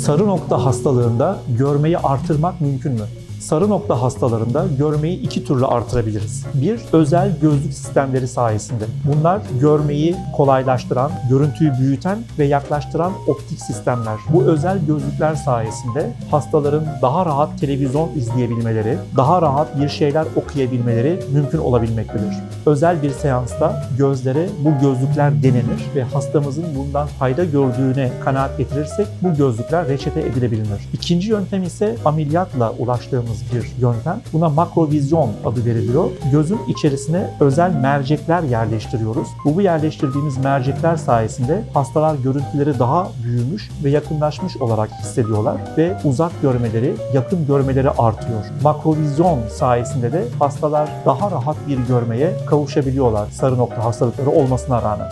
Sarı nokta hastalığında görmeyi artırmak mümkün mü? Sarı nokta hastalarında görmeyi iki türlü artırabiliriz. Bir, özel gözlük sistemleri sayesinde. Bunlar görmeyi kolaylaştıran, görüntüyü büyüten ve yaklaştıran optik sistemler. Bu özel gözlükler sayesinde hastaların daha rahat televizyon izleyebilmeleri, daha rahat bir şeyler okuyabilmeleri mümkün olabilmektedir. Özel bir seansta gözlere bu gözlükler denenir ve hastamızın bundan fayda gördüğüne kanaat getirirsek bu gözlükler reçete edilebilir. İkinci yöntem ise ameliyatla ulaştığımız bir yöntem. Buna makrovizyon adı veriliyor. Gözün içerisine özel mercekler yerleştiriyoruz. Bu, bu yerleştirdiğimiz mercekler sayesinde hastalar görüntüleri daha büyümüş ve yakınlaşmış olarak hissediyorlar ve uzak görmeleri, yakın görmeleri artıyor. Makrovizyon sayesinde de hastalar daha rahat bir görmeye kavuşabiliyorlar sarı nokta hastalıkları olmasına rağmen.